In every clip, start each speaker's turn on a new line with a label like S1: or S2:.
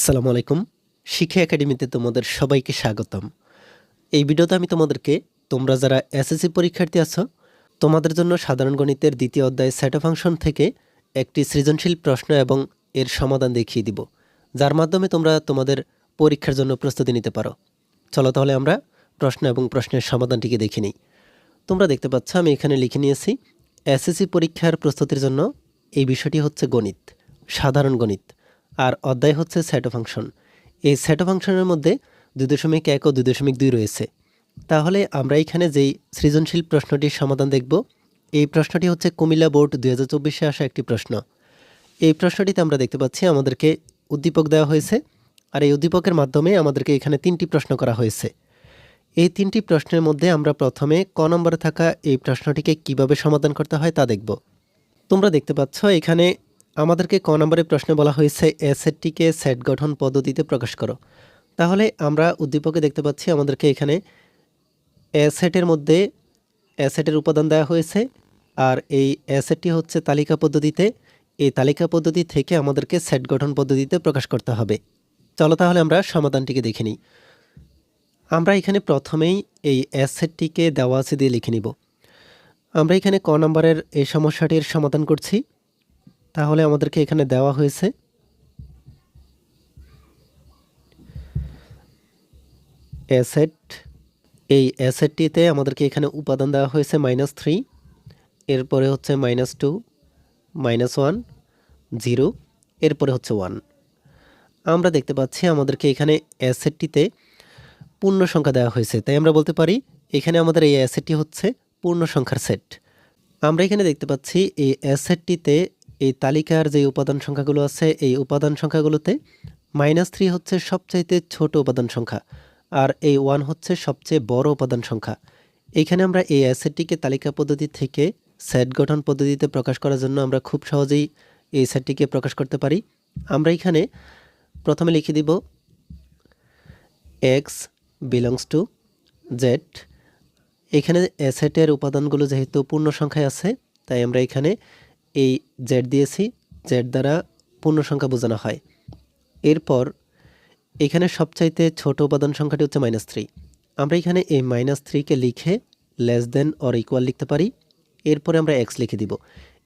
S1: আসসালামু আলাইকুম। শিক্ষা একাডেমিতে তোমাদের সবাইকে স্বাগতম। এই ভিডিওতে আমি তোমাদেরকে, তোমরা যারা এসএসসি পরীক্ষার্থী আছো, তোমাদের জন্য সাধারণ গণিতের দ্বিতীয় অধ্যায় সেট ফাংশন থেকে একটি সৃজনশীল প্রশ্ন এবং এর সমাধান দেখিয়ে দিব, যার মাধ্যমে তোমরা তোমাদের পরীক্ষার জন্য প্রস্তুতি নিতে পারো। চলো তাহলে আমরা প্রশ্ন এবং প্রশ্নের সমাধানটিকে দেখে নিই। তোমরা দেখতে পাচ্ছ, আমি এখানে লিখে নিয়েছি, এসএসসি পরীক্ষার প্রস্তুতির জন্য এই বিষয়টি হচ্ছে গণিত, সাধারণ গণিত। আর অধ্যায় হচ্ছে স্যাটো ফাংশন এই স্যাটো ফাংশনের মধ্যে দুই দশমিক এক ও দুই দশমিক দুই রয়েছে। তাহলে আমরা এখানে যেই সৃজনশীল প্রশ্নটির সমাধান দেখব, এই প্রশ্নটি হচ্ছে কুমিল্লা বোর্ড দুই হাজার চব্বিশে আসা একটি প্রশ্ন। এই প্রশ্নটিতে আমরা দেখতে পাচ্ছি আমাদেরকে উদ্দীপক দেওয়া হয়েছে আর এই উদ্দীপকের মাধ্যমে আমাদেরকে এখানে তিনটি প্রশ্ন করা হয়েছে। এই তিনটি প্রশ্নের মধ্যে আমরা প্রথমে ক নম্বরে থাকা এই প্রশ্নটিকে কীভাবে সমাধান করতে হয় তা দেখব। তোমরা দেখতে পাচ্ছ এখানে আমাদেরকে ক নম্বরের প্রশ্নে বলা হয়েছে, অ্যাসেটটিকে সেট গঠন পদ্ধতিতে প্রকাশ করো। তাহলে আমরা উদ্দীপকে দেখতে পাচ্ছি আমাদেরকে এখানে অ্যাসেটের মধ্যে অ্যাসেটের উপাদান দেওয়া হয়েছে, আর এই অ্যাসেটটি হচ্ছে তালিকা পদ্ধতিতে। এই তালিকা পদ্ধতি থেকে আমাদেরকে সেট গঠন পদ্ধতিতে প্রকাশ করতে হবে। চলো তাহলে আমরা সমাধানটিকে দেখে নিই। আমরা এখানে প্রথমেই এই অ্যাসেটটিকে দেওয়া আছে দিয়ে লিখে নিব। আমরা এখানে ক নম্বরের এই সমস্যাটির সমাধান করছি। তাহলে আমাদেরকে এখানে দেওয়া হয়েছে। অ্যাসেট, এই অ্যাসেটটিতে আমাদেরকে এখানে উপাদান দেওয়া হয়েছে মাইনাস থ্রি এরপরে হচ্ছে minus two minus one zero এরপরে হচ্ছে ওয়ান আমরা দেখতে পাচ্ছি আমাদেরকে এখানে অ্যাসেটটিতে পূর্ণ সংখ্যা দেওয়া হয়েছে। তাই আমরা বলতে পারি, এখানে আমাদের এই অ্যাসেটটি হচ্ছে পূর্ণ সংখ্যার সেট। আমরা এখানে দেখতে পাচ্ছি, এই অ্যাসেটটিতে এই তালিকার যে উপাদান সংখ্যাগুলো আছে, এই উপাদান সংখ্যাগুলোতে মাইনাস থ্রি হচ্ছে সবচাইতে ছোট উপাদান সংখ্যা আর এই ওয়ান হচ্ছে সবচেয়ে বড় উপাদান সংখ্যা। এখানে আমরা এই অ্যাসেটটিকে তালিকা পদ্ধতি থেকে সেট গঠন পদ্ধতিতে প্রকাশ করার জন্য আমরা খুব সহজেই এই সেটটিকে প্রকাশ করতে পারি। আমরা এখানে প্রথমে লিখে দিব এক্স বিলংস টু জেড। এখানে অ্যাসেটের উপাদানগুলো যেহেতু পূর্ণ সংখ্যায় আছে, তাই আমরা এখানে এই জেড দিয়েছি, জেড দ্বারা পূর্ণ সংখ্যা বোঝানো হয়। এরপর এখানে সবচাইতে ছোট উপাদান সংখ্যাটি হচ্ছে মাইনাস থ্রি আমরা এখানে এই মাইনাস থ্রিকে লিখে লেস দেন অর ইকুয়াল লিখতে পারি। এরপরে আমরা এক্স লিখে দিব।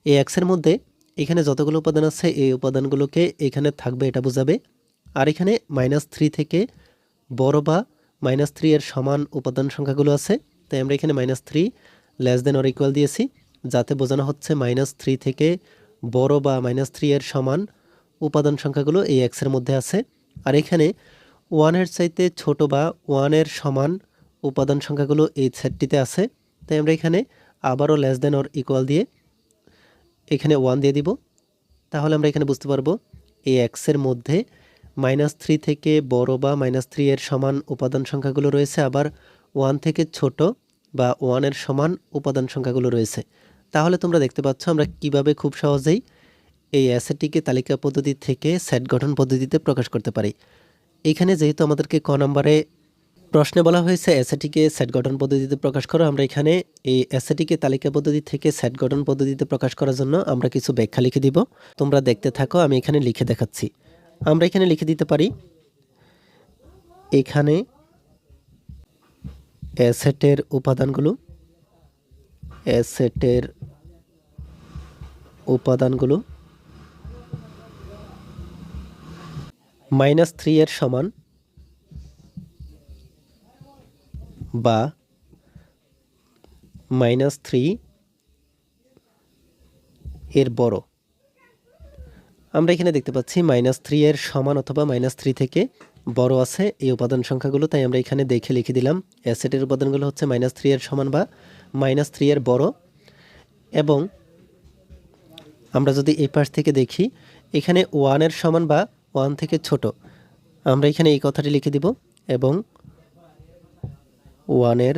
S1: এই এক্সের মধ্যে এখানে যতগুলো উপাদান আছে, এই উপাদানগুলোকে এখানে থাকবে, এটা বোঝাবে। আর এখানে মাইনাস থ্রি থেকে বড় বা মাইনাস থ্রি এর সমান উপাদান সংখ্যাগুলো আছে। তাই আমরা এখানে minus three less than or equal দিয়েছি। যাতে বোঝানো হচ্ছে মাইনাস থ্রি থেকে বড় বা মাইনাস থ্রি এর সমান উপাদান সংখ্যাগুলো এই এক্সের মধ্যে আছে। আর এখানে ওয়ানের চাইতে ছোট বা ওয়ানের সমান উপাদান সংখ্যাগুলো এই সেটটিতে আছে। তাই আমরা এখানে আবারও লেস দেন অর ইকুয়াল দিয়ে এখানে ওয়ান দিয়ে দিব। তাহলে আমরা এখানে বুঝতে পারব এই এক্সের মধ্যে মাইনাস থ্রি থেকে বড় বা মাইনাস থ্রি এর সমান উপাদান সংখ্যাগুলো রয়েছে। আবার ওয়ান থেকে ছোট বা ওয়ানের সমান উপাদান সংখ্যাগুলো রয়েছে। তাহলে তোমরা দেখতে পাচ্ছ আমরা কীভাবে খুব সহজেই এই অ্যাসেটটিকে তালিকা পদ্ধতি থেকে সেট গঠন পদ্ধতিতে প্রকাশ করতে পারি। এখানে যেহেতু আমাদেরকে ক নম্বরে প্রশ্নে বলা হয়েছে অ্যাসেটিকে সেট গঠন পদ্ধতিতে প্রকাশ করো, আমরা এখানে এই অ্যাসেটিকে তালিকা পদ্ধতি থেকে সেট গঠন পদ্ধতিতে প্রকাশ করার জন্য আমরা কিছু ব্যাখ্যা লিখে দিব। তোমরা দেখতে থাকো, আমি এখানে লিখে দেখাচ্ছি। আমরা এখানে লিখে দিতে পারি, এখানে অ্যাসেটের উপাদানগুলো অ্যাসেটের উপাদানগুলো মাইনাস থ্রি এর সমান বা মাইনাস থ্রি এর বড়। আমরা এখানে দেখতে পাচ্ছি মাইনাস থ্রি এর সমান অথবা মাইনাস থ্রি থেকে বড় আছে এই উপাদান সংখ্যাগুলো, তাই আমরা এখানে দেখে লিখে দিলাম অ্যাসেটের উপাদানগুলো হচ্ছে মাইনাস থ্রি এর সমান বা মাইনাস থ্রি এর বড় এবং আমরা যদি এই পাশ থেকে দেখি, এখানে ওয়ানের সমান বা ওয়ান থেকে ছোট, আমরা এখানে এই কথাটি লিখে দিব এবং ওয়ানের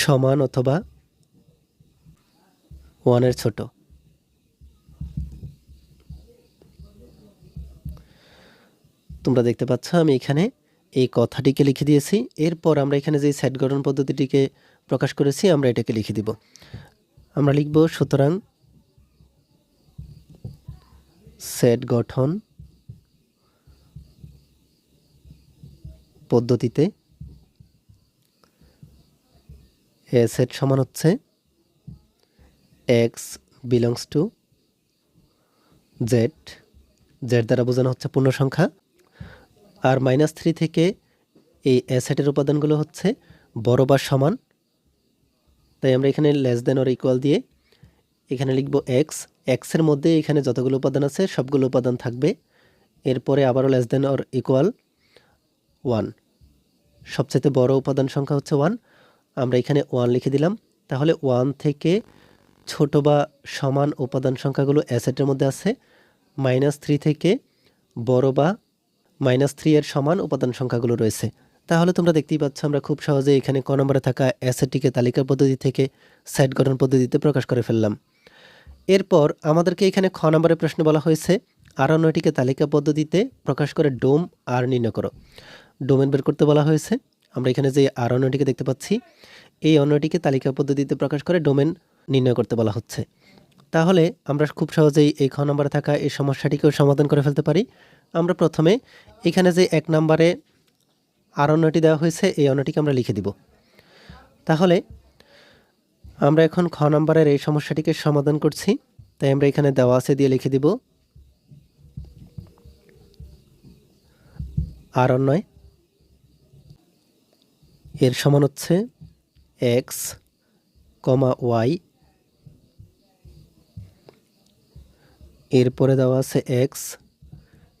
S1: সমান অথবা ওয়ানের ছোট। তোমরা দেখতে পাচ্ছ আমি এখানে এই কথাটিকে লিখে দিয়েছি। এরপর আমরা এখানে যে সেট গঠন পদ্ধতিটিকে প্রকাশ করেছি, আমরা এটাকে লিখে দিব। আমরা লিখব, সুতরাং সেট গঠন পদ্ধতিতে এ সেট সমান হচ্ছে X belongs to Z Z দ্বারা বোঝানো হচ্ছে পূর্ণ সংখ্যা আর মাইনাস থ্রি থেকে এই অ্যাসেটের উপাদানগুলো হচ্ছে বড় বা সমান। তাই আমরা এখানে লেস দেন অর ইকুয়াল দিয়ে এখানে লিখব এক্স এক্সের মধ্যে এখানে যতগুলো উপাদান আছে সবগুলো উপাদান থাকবে। এরপরে আবারও less than or equal one সবচেয়ে বড় উপাদান সংখ্যা হচ্ছে ওয়ান আমরা এখানে ওয়ান লিখে দিলাম। তাহলে ওয়ান থেকে ছোট বা সমান উপাদান সংখ্যাগুলো অ্যাসেটের মধ্যে আছে। মাইনাস থ্রি থেকে বড় বা মাইনাস থ্রি এর সমান উপাদান সংখ্যাগুলো রয়েছে। তাহলে তোমরা দেখতেই পাচ্ছ, আমরা খুব সহজে এখানে ক নম্বরে থাকা অ্যাসেটটিকে তালিকা পদ্ধতি থেকে সেট গঠন পদ্ধতিতে প্রকাশ করে ফেললাম। এরপর আমাদেরকে এখানে খ নম্বরের প্রশ্ন বলা হয়েছে আরও নয়টিকে তালিকা পদ্ধতিতে প্রকাশ করে ডোম আর নির্ণয় করো। ডোমেন বের করতে বলা হয়েছে, আমরা এখানে যে আর অন্যটিকে দেখতে পাচ্ছি, এই অন্যটিকে তালিকা পদ্ধতিতে প্রকাশ করে ডোমেন নির্ণয় করতে বলা হচ্ছে। তাহলে আমরা খুব সহজেই এই খ নম্বরে থাকা এই সমস্যাটিকেও সমাধান করে ফেলতে পারি। আমরা প্রথমে এখানে যে এক নম্বরে আর অন্যটি দেওয়া হয়েছে, এই অন্যটিকে আমরা লিখে দিব। তাহলে আমরা এখন খ নম্বরের এই সমস্যাটিকে সমাধান করছি। তাই আমরা এখানে দেওয়া আছে দিয়ে লিখে দিব আর অন্যয় এর সমান হচ্ছে এক্স কমা ওয়াই এরপরে দেওয়া আছে এক্স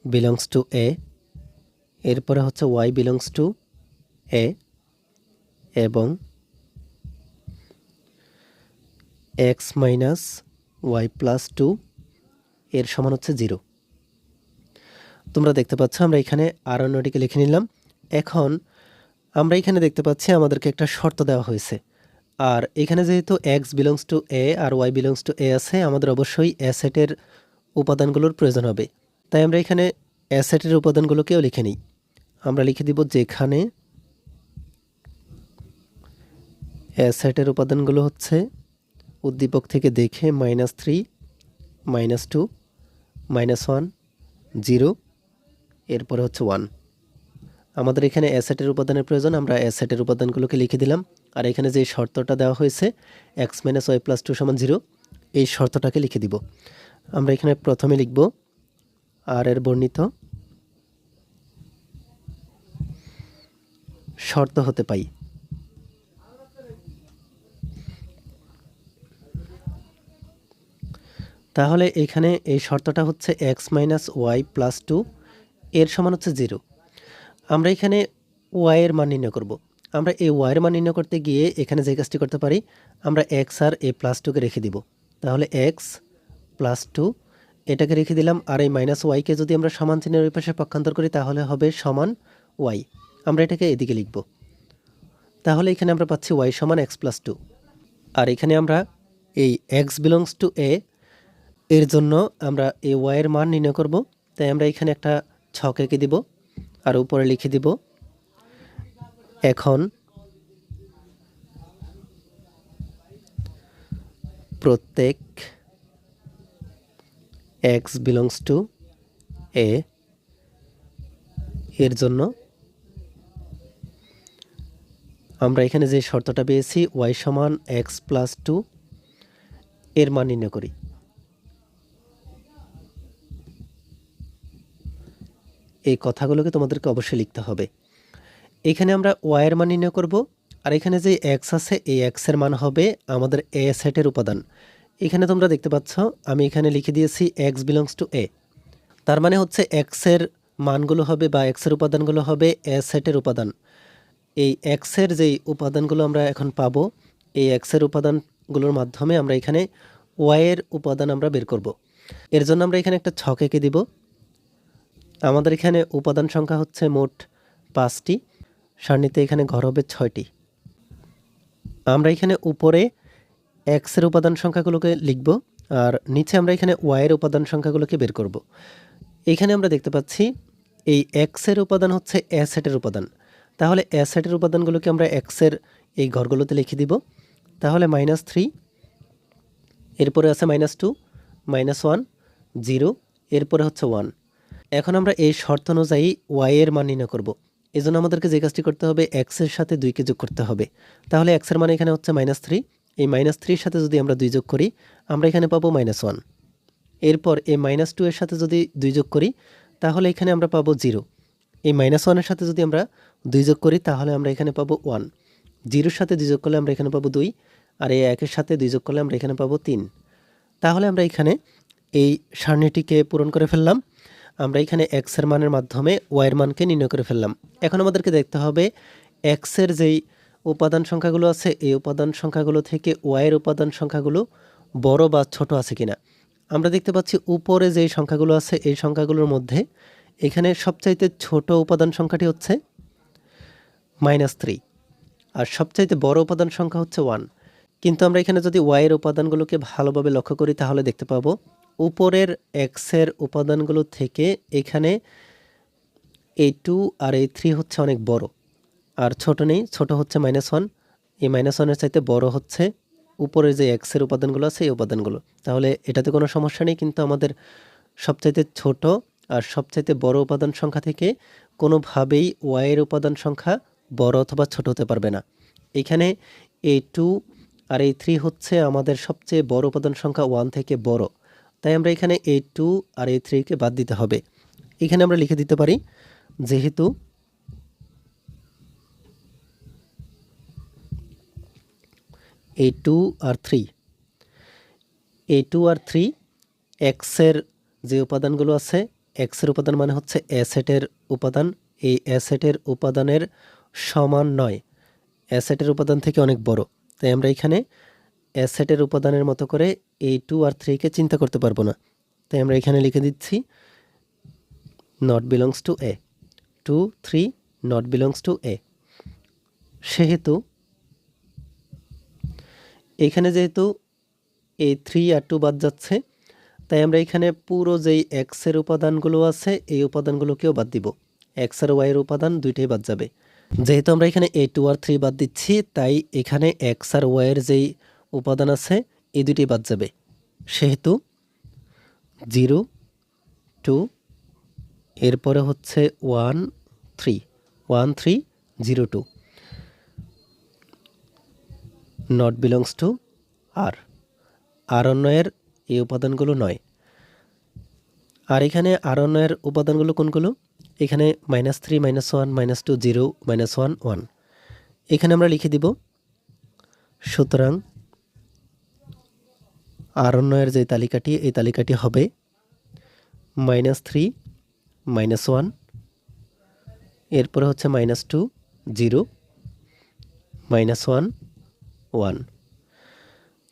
S1: বিলংস টু এ এরপরে হচ্ছে ওয়াই বিলংস টু এ এবং X minus Y plus two এর সমান হচ্ছে জিরো তোমরা দেখতে পাচ্ছ, আমরা এখানে আর অন্যটিকে লিখে নিলাম। এখন আমরা এখানে দেখতে পাচ্ছি আমাদেরকে একটা শর্ত দেওয়া হয়েছে। আর এখানে যেহেতু এক্স বিলংস টু এ আর ওয়াই বিলংস টু এ আছে, আমাদের অবশ্যই অ্যাসেটের উপাদানগুলোর প্রয়োজন হবে। তাই আমরা এখানে অ্যাসেটের উপাদানগুলোকেও লিখে নিই। আমরা লিখে দিব যেখানে অ্যাসেটের উপাদানগুলো হচ্ছে উদ্দীপক থেকে দেখে minus three minus two minus one zero এরপরে হচ্ছে ওয়ান আমাদের এখানে অ্যাসেটের উপাদানের প্রয়োজন, আমরা অ্যাসেটের উপাদানগুলোকে লিখে দিলাম। আর এখানে যে শর্তটা দেওয়া হয়েছে X minus Y plus two সমান জিরো এই শর্তটাকে লিখে দিব। আমরা এখানে প্রথমে লিখব আর এর বর্ণিত শর্ত হতে পাই। তাহলে এখানে এই শর্তটা হচ্ছে X minus Y plus two এর সমান হচ্ছে জিরো আমরা এখানে ওয়াইয়ের মান নির্ণয় করব। আমরা এই ওয়াইয়ের মান নির্ণয় করতে গিয়ে এখানে যে কাজটি করতে পারি, আমরা এক্স আর এ প্লাস টুকে রেখে দিব। তাহলে এক্স প্লাস টু এটাকে রেখে দিলাম আর এই মাইনাস ওয়াইকে যদি আমরা সমান চিহ্নের ওই পাশে পক্ষান্তর করি, তাহলে হবে সমান ওয়াই আমরা এটাকে এদিকে লিখব। তাহলে এখানে আমরা পাচ্ছি ওয়াই সমান এক্স প্লাস টু আর এখানে আমরা এই এক্স বিলংস টু এ এর জন্য আমরা এই ওয়াইয়ের মান নির্ণয় করব। তাই আমরা এখানে একটা ছক এঁকে দিব আর উপরে লিখে দিব, এখন প্রত্যেক এক্স বিলংস টু এ এর জন্য আমরা এখানে যে শর্তটা পেয়েছি ওয়াই সমান এক্স প্লাস টু এর মান নির্ণয় করি। এই কথাগুলোকে তোমাদেরকে অবশ্যই লিখতে হবে। এখানে আমরা ওয়াইয়ের মান নির্ণয় করব, আর এখানে যে এক্স আছে, এই এক্সের মান হবে আমাদের এ সেটের উপাদান। এখানে তোমরা দেখতে পাচ্ছ, আমি এখানে লিখে দিয়েছি এক্স বিলংস টু এ তার মানে হচ্ছে এক্সের মানগুলো হবে বা এক্সের উপাদানগুলো হবে এ সেটের উপাদান। এই এক্সের যেই উপাদানগুলো আমরা এখন পাবো, এই এক্সের উপাদানগুলোর মাধ্যমে আমরা এখানে ওয়াইয়ের উপাদান আমরা বের করব। এর জন্য আমরা এখানে একটা ছক এঁকে দিব। আমাদের এখানে উপাদান সংখ্যা হচ্ছে মোট পাঁচটি, সারণীতে এখানে ঘর হবে ছয়টি। আমরা এখানে উপরে এক্সের উপাদান সংখ্যাগুলোকে লিখব, আর নিচে আমরা এখানে ওয়াইয়ের উপাদান সংখ্যাগুলোকে বের করব। এখানে আমরা দেখতে পাচ্ছি এই এক্সের উপাদান হচ্ছে অ্যাসেটের উপাদান। তাহলে অ্যাসেটের উপাদানগুলোকে আমরা এক্সের এই ঘরগুলোতে লিখে দিব। তাহলে মাইনাস থ্রি এরপরে আছে minus two minus one zero এরপরে হচ্ছে ওয়ান এখন আমরা এই শর্ত অনুযায়ী ওয়াই এর মান নির্ণয় করব। এই জন্য আমাদেরকে যে কাজটি করতে হবে এক্সের সাথে দুইকে যোগ করতে হবে। তাহলে এক্সের মান এখানে হচ্ছে মাইনাস থ্রি এই মাইনাস থ্রির সাথে যদি আমরা দুই যোগ করি, আমরা এখানে পাবো মাইনাস ওয়ান এরপর এই মাইনাস টু এর সাথে যদি দুই যোগ করি, তাহলে এখানে আমরা পাবো জিরো এই মাইনাস ওয়ানের সাথে যদি আমরা দুই যোগ করি, তাহলে আমরা এখানে পাবো ওয়ান জিরোর সাথে দুই যোগ করলে আমরা এখানে পাবো দুই, আর এই একের সাথে দুই যোগ করলে আমরা এখানে পাবো তিন। তাহলে আমরা এখানে এই সারণীটিকে পূরণ করে ফেললাম। আমরা এখানে এক্সের মানের মাধ্যমে ওয়াইয়ের মানকে নির্ণয় করে ফেললাম। এখন আমাদেরকে দেখতে হবে এক্সের যেই উপাদান সংখ্যাগুলো আছে, এই উপাদান সংখ্যাগুলো থেকে ওয়াইয়ের উপাদান সংখ্যাগুলো বড় বা ছোট আছে কিনা। আমরা দেখতে পাচ্ছি উপরে যেই সংখ্যাগুলো আছে, এই সংখ্যাগুলোর মধ্যে এখানে সবচাইতে ছোট উপাদান সংখ্যাটি হচ্ছে মাইনাস থ্রি আর সবচাইতে বড় উপাদান সংখ্যা হচ্ছে ওয়ান কিন্তু আমরা এখানে যদি ওয়াইয়ের উপাদানগুলোকে ভালোভাবে লক্ষ্য করি, তাহলে দেখতে পাবো উপরের এক্সের উপাদানগুলো থেকে এখানে এই টু আর এই থ্রি হচ্ছে অনেক বড়। আর ছোট নেই, ছোট হচ্ছে মাইনাস ওয়ান এই মাইনাস ওয়ানের চাইতে বড় হচ্ছে উপরের যে এক্সের উপাদানগুলো আছে এই উপাদানগুলো। তাহলে এটাতে কোনো সমস্যা নেই, কিন্তু আমাদের সবচাইতে ছোট আর সবচাইতে বড় উপাদান সংখ্যা থেকে কোনোভাবেই ওয়াইয়ের উপাদান সংখ্যা বড় অথবা ছোট হতে পারবে না। এখানে এই টু আর এই থ্রি হচ্ছে আমাদের সবচেয়ে বড় উপাদান সংখ্যা ওয়ান থেকে বড়। তাই আমরা এখানে এই টু আর এই থ্রিকে বাদ দিতে হবে। এখানে আমরা লিখে দিতে পারি, যেহেতু এই টু আর থ্রি এই টু আর থ্রি এক্সের যে উপাদানগুলো আছে এক্সের উপাদান মানে হচ্ছে অ্যাসেটের উপাদান। এই অ্যাসেটের উপাদানের সমান নয়। অ্যাসেটের উপাদান থেকে অনেক বড়। তাই আমরা এখানে অ্যাসেটের উপাদানের মতো করে এই টু আর থ্রিকে চিন্তা করতে পারব না। তাই আমরা এখানে লিখে দিচ্ছি not belongs to A two three not belongs to A সেহেতু এখানে যেহেতু এই থ্রি আর টু বাদ যাচ্ছে, তাই আমরা এখানে পুরো যেই এক্সের উপাদানগুলো আছে, এই উপাদানগুলোকেও বাদ দিব। এক্স আর ওয়াইয়ের উপাদান দুইটাই বাদ যাবে। যেহেতু আমরা এখানে এ টু আর থ্রি বাদ দিচ্ছি, তাই এখানে এক্স আর ওয়াইয়ের যেই উপাদান আছে, এই দুটি বাদ যাবে। সেহেতু জিরো টু এরপরে হচ্ছে one three one three zero two not belongs to আর আরণ্যয়ের এই উপাদানগুলো নয়। আর এখানে আরণ্যয়ের উপাদানগুলো কোনগুলো? এখানে minus three minus one minus two zero minus one one এখানে আমরা লিখে দিব, সুতরাং আরণ্যয়ের যে তালিকাটি, এই তালিকাটি হবে মাইনাস থ্রি মাইনাস ওয়ান এরপরে হচ্ছে minus two zero minus one one.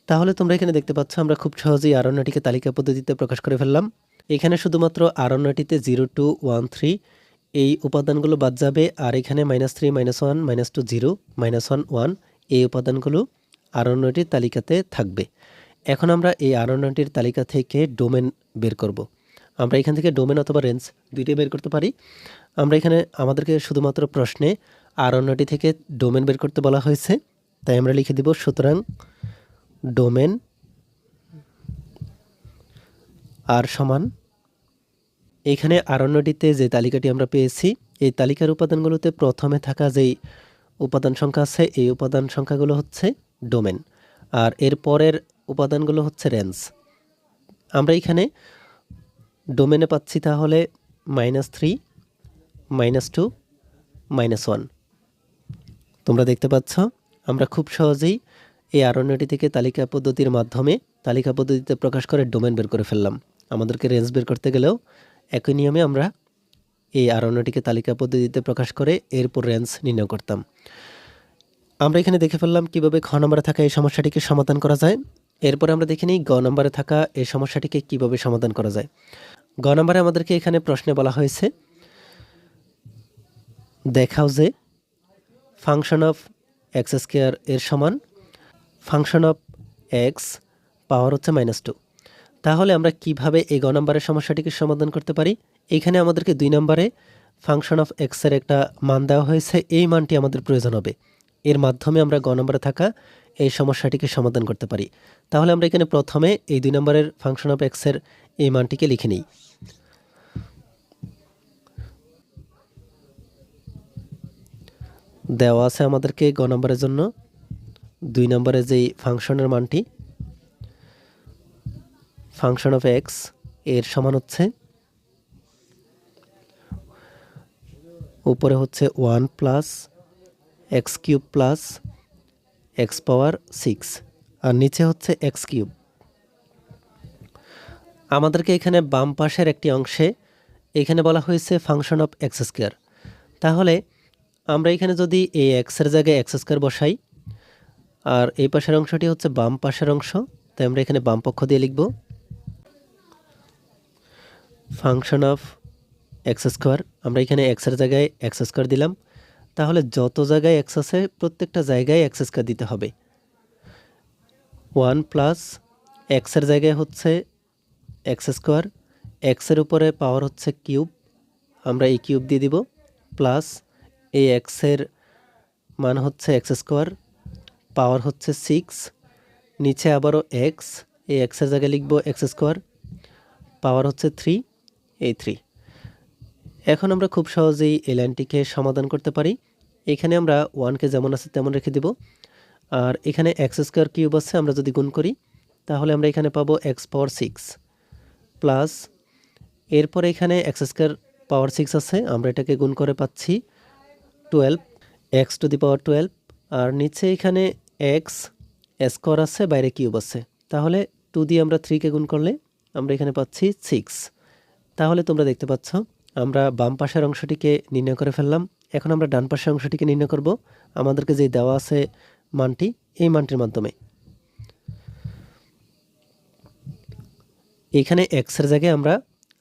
S1: তাহলে তোমরা এখানে দেখতে পাচ্ছ, আমরা খুব সহজেই আরণ্যটিকে তালিকা পদ্ধতিতে প্রকাশ করে ফেললাম। এখানে শুধুমাত্র আরণ্যটিতে জিরো টু ওয়ান থ্রি, এই উপাদানগুলো বাদ যাবে, আর এখানে minus three, minus one, minus two zero, minus one one, এই উপাদানগুলো আরণ্যটির তালিকাতে থাকবে। এখন আমরা এই আরণ্যটির তালিকা থেকে ডোমেন বের করব। আমরা এখান থেকে ডোমেন অথবা রেঞ্জ দুইটাই বের করতে পারি। আমরা এখানে আমাদেরকে শুধুমাত্র প্রশ্নে আরণ্যটি থেকে ডোমেন বের করতে বলা হয়েছে। তাই আমরা লিখে দিব, সুতরাং ডোমেন আর সমান। এখানে আরণ্যটিতে যে তালিকাটি আমরা পেয়েছি, এই তালিকার উপাদানগুলোতে প্রথমে থাকা যেই উপাদান সংখ্যা আছে, এই উপাদান সংখ্যাগুলো হচ্ছে ডোমেন। আর এর পরের উপাদানগুলো হচ্ছে রেঞ্জ। আমরা এখানে ডোমেনে পাচ্ছি তাহলে minus three, minus two, minus one. তোমরা দেখতে পাচ্ছ? আমরা খুব সহজেই এই আরণ্যটি থেকে তালিকা পদ্ধতির মাধ্যমে তালিকা পদ্ধতিতে প্রকাশ করে ডোমেন বের করে ফেললাম। আমাদেরকে রেঞ্জ বের করতে গেলেও একই নিয়মে আমরা এই আরণ্যটিকে তালিকা পদ্ধতিতে প্রকাশ করে এরপর রেঞ্জ নির্ণয় করতাম। আমরা এখানে দেখে ফেললাম কীভাবে খ নম্বরে থাকা এই সমস্যাটিকে সমাধান করা যায়। এরপর আমরা দেখে নিই গ নম্বরে থাকা এই সমস্যাটিকে কীভাবে সমাধান করা যায়। গ নম্বরে আমাদেরকে এখানে প্রশ্নে বলা হয়েছে, দেখাও যে ফাংশন অফ এক্স স্কোয়ার এর সমান ফাংশন অফ এক্স পাওয়ার হচ্ছে মাইনাস টু। তাহলে আমরা কীভাবে এই গ নম্বরের সমস্যাটিকে সমাধান করতে পারি? এখানে আমাদেরকে দুই নম্বরে ফাংশন অফ এক্সের একটা মান দেওয়া হয়েছে। এই মানটি আমাদের প্রয়োজন হবে। এর মাধ্যমে আমরা গ নম্বরে থাকা এই সমস্যাটিকে সমাধান করতে পারি। তাহলে আমরা এখানে প্রথমে এই দুই নম্বরের ফাংশন অফ এক্সের এই মানটিকে লিখে নিই। দেওয়া আছে আমাদেরকে গ নম্বরের জন্য। দুই নম্বরে যেই ফাংশনের মানটি, ফাংশন অফ এক্সের সমান হচ্ছে, উপরে হচ্ছে one plus X cube plus X power six, আর নিচে হচ্ছে এক্স কিউব। আমাদেরকে এখানে বাম পাশের একটি অংশে, এখানে বলা হয়েছে ফাংশন অফ এক্স স্কোয়ার। তাহলে আমরা এখানে যদি এই এক্সের জায়গায় এক্স স্কোয়ার বসাই, আর এই পাশের অংশটি হচ্ছে বাম পাশের অংশ, তাই আমরা এখানে বাম পক্ষ দিয়ে লিখব ফাংশন অফ এক্স স্কোয়ার আমরা এখানে এক্সের জায়গায় এক্স স্কোয়ার দিলাম, তাহলে যত জায়গায় এক্স আছে প্রত্যেকটা জায়গায় এক্স স্কোয়ার দিতে হবে। ওয়ান প্লাস এক্সের জায়গায় হচ্ছে এক্স স্কোয়ার এক্সের উপরে পাওয়ার হচ্ছে কিউব আমরা এই কিউব দিয়ে দিব প্লাস এই এক্সের মান হচ্ছে এক্স স্কোয়ার, পাওয়ার হচ্ছে সিক্স নিচে আবারও এক্স এই এক্সের জায়গায় লিখব এক্স স্কোয়ার, পাওয়ার হচ্ছে থ্রি এই থ্রি এখন আমরা খুব সহজেই এই লাইনটিকে সমাধান করতে পারি। এখানে আমরা ওয়ানকে যেমন আছে তেমন রেখে দিব। আর এখানে এক্স স্কোয়ার কিউব আছে, আমরা যদি গুণ করি, তাহলে আমরা এখানে পাবো এক্স পাওয়ার সিক্স প্লাস এরপরে এখানে এক্স স্কোয়ার পাওয়ার সিক্স আছে, আমরা এটাকে গুণ করে পাচ্ছি। Twelve X to the power twelve আর নিচে এখানে এক্স স্কোয়ার আছে, বাইরে কিউব আছে। তাহলে টু দিয়ে আমরা থ্রিকে গুণ করলে আমরা এখানে পাচ্ছি সিক্স তাহলে তোমরা দেখতে পাচ্ছ, আমরা বাম পাশের অংশটিকে নির্ণয় করে ফেললাম। এখন আমরা ডান পাশের অংশটিকে নির্ণয় করব। আমাদেরকে যে দেওয়া আছে মানটি, এই মানটির মাধ্যমে। এখানে এক্সের জায়গায় আমরা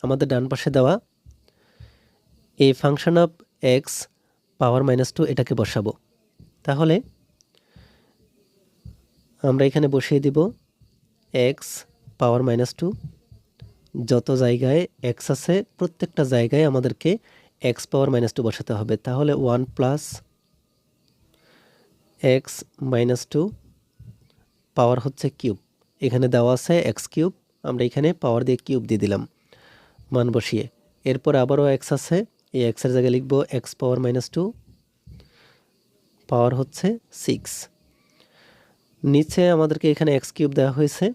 S1: আমাদের ডান পাশে দেওয়া এই function of X power minus two এটাকে বসাবো। তাহলে আমরা এখানে বসিয়ে দিব এক্স পাওয়ার মাইনাস টু। যত জায়গায় এক্স আছে, প্রত্যেকটা জায়গায় আমাদেরকে এক্স পাওয়ার মাইনাস টু বসাতে হবে। তাহলে one plus X minus two power হচ্ছে কিউব। এখানে দেওয়া আছে এক্স কিউব। আমরা এখানে পাওয়ার দিয়ে কিউব দিয়ে দিলাম। মান বসিয়ে। এরপর আবারও এক্স আছে। এই এক্সের জায়গায় লিখব X power minus two power হচ্ছে সিক্স নিচে আমাদেরকে এখানে এক্স কিউব দেওয়া হয়েছে।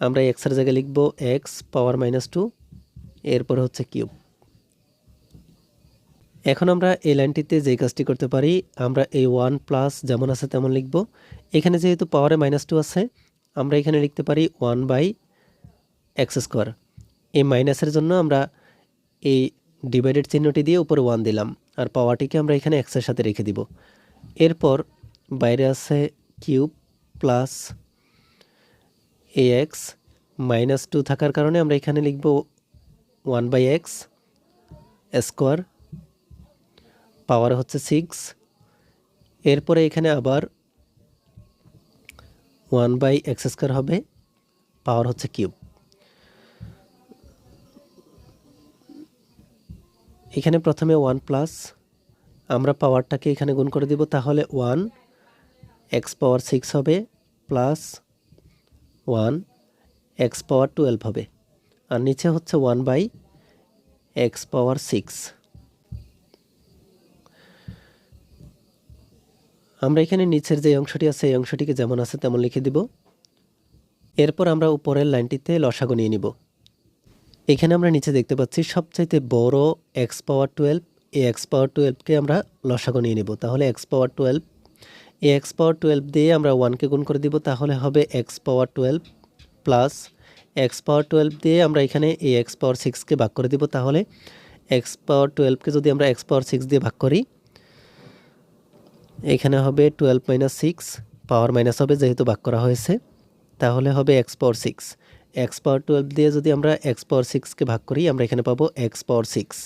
S1: আমরা এক্সের জায়গায় লিখব এক্স পাওয়ার মাইনাস টু এরপর হচ্ছে কিউব এখন আমরা এই লাইনটিতে যে কাজটি করতে পারি, আমরা এই ওয়ান প্লাস যেমন আছে তেমন লিখব। এখানে যেহেতু পাওয়ারে মাইনাস টু আছে, আমরা এখানে লিখতে পারি ওয়ান বাই এক্স স্কোয়ার এই মাইনাসের জন্য আমরা এই ডিভাইডেড চিহ্নটি দিয়ে উপরে ওয়ান দিলাম, আর পাওয়ারটিকে আমরা এখানে এক্সের সাথে রেখে দিব। এরপর বাইরে আছে কিউব প্লাস এ এক্স মাইনাস টু থাকার কারণে আমরা এখানে লিখব one by X square power হচ্ছে সিক্স এরপরে এখানে আবার ওয়ান বাই এক্স স্কোয়ার হবে পাওয়ার হচ্ছে কিউব। এখানে প্রথমে ওয়ান প্লাস আমরা পাওয়ারটাকে এখানে গুণ করে দিব, তাহলে ওয়ান এক্স পাওয়ার সিক্স হবে plus one X power twelve হবে। আর নিচে হচ্ছে one by X power six আমরা এখানে নিচের যে অংশটি আছে, এই অংশটিকে যেমন আছে তেমন লিখে দিব। এরপর আমরা উপরের লাইনটিতে লসাগু নিয়ে নিব। এখানে আমরা নিচে দেখতে পাচ্ছি সবচাইতে বড় এক্স পাওয়ার টুয়েলভ এ এক্স পাওয়ার টুয়েলভকে আমরা লসাগু নিয়ে নিব তাহলে এক্স পাওয়ার টুয়েলভ এ এক্স পাওয়ার টুয়েলভ দিয়ে আমরা ওয়ানকে গুণ করে দিব তাহলে হবে X power twelve plus X power twelve দিয়ে আমরা এখানে এ এক্স পাওয়ার সিক্সকে ভাগ করে দিব তাহলে এক্স পাওয়ার টুয়েলভকে যদি আমরা এক্স পাওয়ার সিক্স দিয়ে ভাগ করি এখানে হবে twelve minus six power minus হবে যেহেতু ভাগ করা হয়েছে তাহলে হবে X power six X power twelve দিয়ে যদি আমরা এক্স পাওয়ার সিক্সকে ভাগ করি, আমরা এখানে পাবো X power six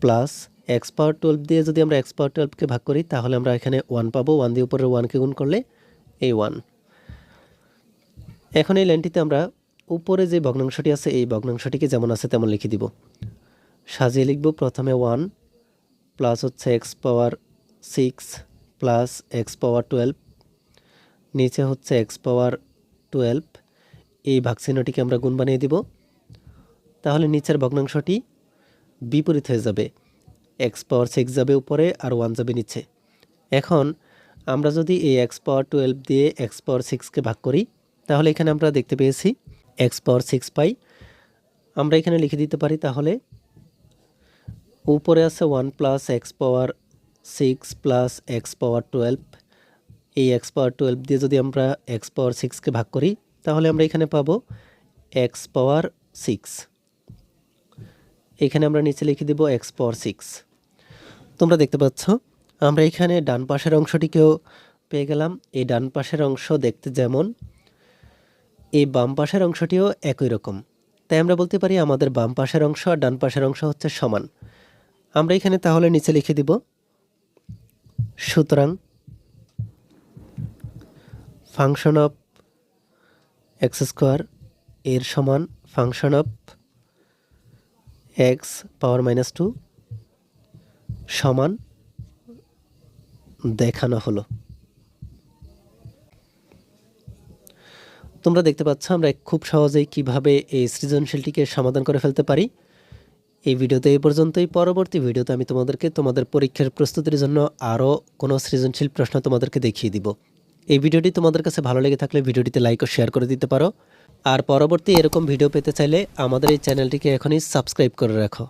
S1: plus X power twelve দিয়ে যদি আমরা এক্স পাওয়ার টুয়েলভকে ভাগ করি, তাহলে আমরা এখানে ওয়ান পাবো। ওয়ান দিয়ে উপরে ওয়ানকে গুণ করলে এই ওয়ান এখন এই লাইনটিতে আমরা উপরে যে ভগ্নাংশটি আছে, এই ভগ্নাংশটিকে যেমন আছে তেমন লিখে দিব। সাজিয়ে লিখব প্রথমে ওয়ান প্লাস হচ্ছে X power six plus X power twelve নিচে হচ্ছে এক্স পাওয়ার টুয়েলভ এই ভাগচিহ্নটিকে আমরা গুণ বানিয়ে দিব। তাহলে নিচের ভগ্নাংশটি বিপরীত হয়ে যাবে। এক্স পাওয়ার সিক্স যাবে উপরে আর ওয়ান যাবে নিচে। এখন আমরা যদি এই এক্স পাওয়ার টুয়েলভ দিয়ে এক্স পাওয়ার সিক্সকে ভাগ করি, তাহলে এখানে আমরা দেখতে পেয়েছি এক্স পাওয়ার সিক্স পাই। আমরা এখানে লিখে দিতে পারি তাহলে উপরে আছে one plus X power six plus X power twelve এই এক্স পাওয়ার টুয়েলভ দিয়ে যদি আমরা এক্স পাওয়ার সিক্সকে ভাগ করি, তাহলে আমরা এখানে পাবো এক্স পাওয়ার সিক্স এখানে আমরা নিচে লিখে দেব এক্স পাওয়ার সিক্স তোমরা দেখতে পাচ্ছ, আমরা এখানে ডান পাশের অংশটিকেও পেয়ে গেলাম। এই ডান পাশের অংশ দেখতে যেমন, এই বাম পাশের অংশটিও একই রকম। তাই আমরা বলতে পারি আমাদের বাম পাশের অংশ আর ডান পাশের অংশ হচ্ছে সমান। আমরা এখানে তাহলে নিচে লিখে দিব, সুতরাং ফাংশন অফ এক্স স্কোয়ার এর সমান function of X power minus two সমান দেখানো হলো। তোমরা দেখতে পাচ্ছ আমরা খুব সহজেই কীভাবে এই সৃজনশীলটিকে সমাধান করে ফেলতে পারি। এই ভিডিওতে এই পর্যন্তই। পরবর্তী ভিডিওতে আমি তোমাদেরকে তোমাদের পরীক্ষার প্রস্তুতির জন্য আরও কোনো সৃজনশীল প্রশ্ন তোমাদেরকে দেখিয়ে দিব। এই ভিডিওটি তোমাদের কাছে ভালো লেগে থাকলে ভিডিওটিতে লাইক ও শেয়ার করে দিতে পারো। আর পরবর্তী এরকম ভিডিও পেতে চাইলে আমাদের এই চ্যানেলটিকে এখনই সাবস্ক্রাইব করে রাখো।